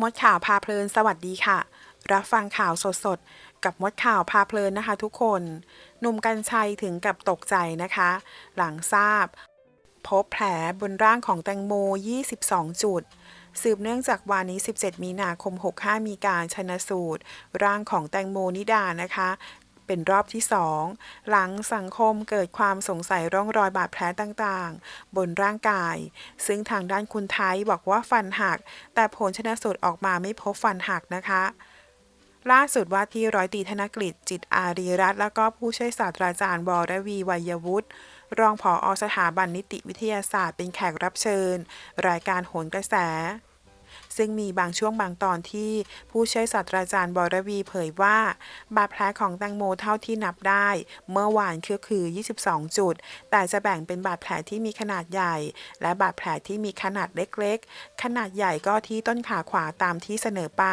มดข่าวพาเพลินสวัสดีค่ะ รับฟังข่าวสดๆ กับมดข่าวพาเพลินนะคะทุกคนหนุ่มกัญชัยถึงกับตกใจนะคะ หลังทราบ พบแผลบนร่างของแตงโม 22 จุด สืบเนื่องจากวันนี้ 17 มีนาคม 65 มีการชนะสูตร ร่างของแตงโมนิดานะคะ เป็นรอบที่สองหลังสังคมเกิดความสงสัยร่องรอยบาดแผลต่างๆ บนร่างกาย ซึ่งทางด้านคุณไทยบอกว่าฟันหัก แต่ผลชนสูตรออกมาไม่พบฟันหักนะคะล่าสุดว่าที่ร้อยตีธนกฤษจิตอารีรัตน์แล้วก็ผู้ช่วยศาสตราจารย์วรวีวัยวุฒิรองผออสถาบันนิติวิทยาศาสตร์เป็นแขกรับเชิญ รายการโหนกระแสซึ่งมีบางช่วงบางตอนที่ผู้ช่วยศาสตราจารย์บรวีเผยว่า บาดแผลของแตงโมเท่าที่นับได้ เมื่อวานคือคือ 22 จุด แต่จะแบ่งเป็นบาดแผลที่มีขนาดใหญ่ และบาดแผลที่มีขนาดเล็กๆ ขนาดใหญ่ก็ที่ต้นขาขวาตามที่เสนอไป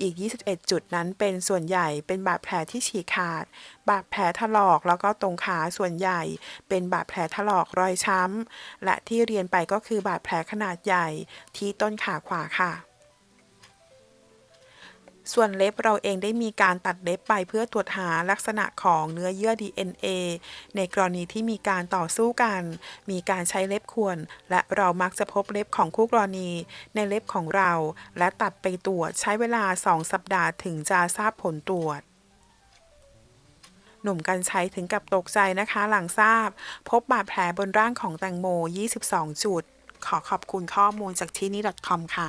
อีก 21 จุดนั้นเป็นส่วนใหญ่เป็นบาดแผลที่ฉีกขาด บาดแผลถลอกแล้วก็ตรงขาส่วนใหญ่ เป็นบาดแผลถลอกรอยช้ำและที่เรียนไปก็คือบาดแผลขนาดใหญ่ที่ต้นขาขวาค่ะ ส่วนเล็บเราเองได้มีการตัดเล็บไปเพื่อตรวจหาลักษณะของเนื้อเยื่อ DNA ในกรณีที่มีการต่อสู้กัน มีการใช้เล็บข่วน และเรามักจะพบเล็บของคู่กรณี ในเล็บของเรา และตัดไปตรวจใช้เวลา 2 สัปดาห์ถึงจะทราบผลตรวจหนุ่มกัญชัยถึงกับตกใจนะคะหลังทราบ พบบาดแผลบนร่างของแตงโม 22 จุด ขอขอบคุณข้อมูลจากที่นี่ .com ค่ะ